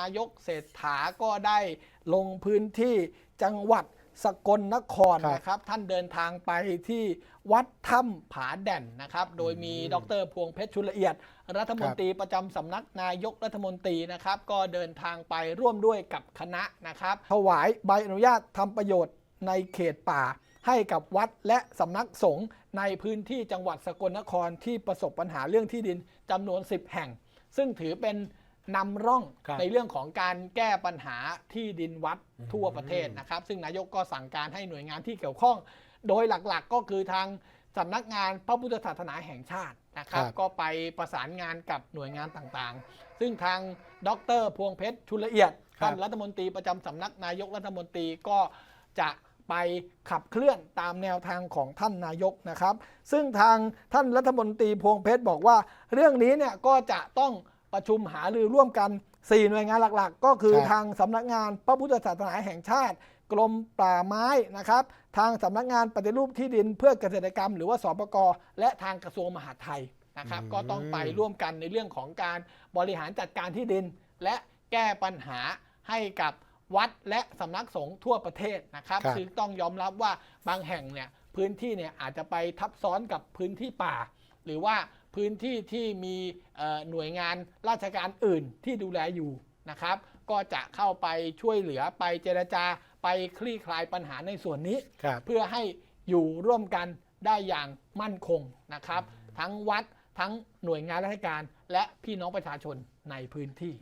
นายกเศรษฐาก็ได้ลงพื้นที่จังหวัดสกลนครครับนะครับ ท่านเดินทางไปที่วัดถ้ำผาแด่นนะครับ โดยมีดรพวงเพชรชุลละเอียด รัฐมนตรีประจำสำนักนายกรัฐมนตรีนะครับ ก็เดินทางไปร่วมด้วยกับคณะนะครับ ถวายใบอนุญาตทำประโยชน์ในเขตป่า ให้กับวัดและสำนักสงฆ์ในพื้นที่จังหวัดสกลนครที่ประสบปัญหาเรื่องที่ดินจำนวน 10 แห่ง ซึ่งถือเป็น นำร่องครับในเรื่องของการแก้ปัญหาที่ดินวัดทั่วประเทศนะครับ ซึ่งนายกก็สั่งการให้หน่วยงานที่เกี่ยวข้อง โดยหลักๆก็คือทางสำนักงานพระพุทธศาสนาแห่งชาตินะครับ ครับ ก็ไปประสานงานกับหน่วยงานต่างๆ ซึ่งทางดรพวงเพชรชุลละเอียดครับ ท่านรัฐมนตรีประจำสำนักนายกรัฐมนตรีก็จะไปขับเคลื่อนตามแนวทางของท่านนายกนะครับ ซึ่งทางท่านรัฐมนตรีพวงเพชรบอกว่า เรื่องนี้เนี่ยก็จะต้อง ประชุมหารือร่วมกัน 4 หน่วยงานหลักๆ ก็คือครับทางสำนักงานพระพุทธศาสนาแห่งชาติ กรมป่าไม้นะครับ ทางสำนักงานปฏิรูปที่ดินเพื่อเกษตรกรรม หรือว่าสปกและทางกระทรวงมหาดไทยนะครับอืมก็ต้องไปร่วมกันในเรื่องของการบริหารจัดการที่ดิน และแก้ปัญหาให้กับวัดและสำนักสงฆ์ทั่วประเทศนะครับครับซึ่งต้องยอมรับว่าบางแห่งเนี่ยพื้นที่เนี่ยอาจจะไปทับซ้อนกับพื้นที่ป่า หรือว่าพื้นที่ที่มีเอ่อหน่วยงานราชการอื่นที่ดูแลอยู่นะครับ ก็จะเข้าไปช่วยเหลือไปเจรจาไปคลี่คลายปัญหาในส่วนนี้ครับเพื่อให้อยู่ร่วมกันได้อย่างมั่นคงนะครับ ทั้งวัดทั้งหน่วยงานราชการและพี่น้องประชาชนในพื้นที่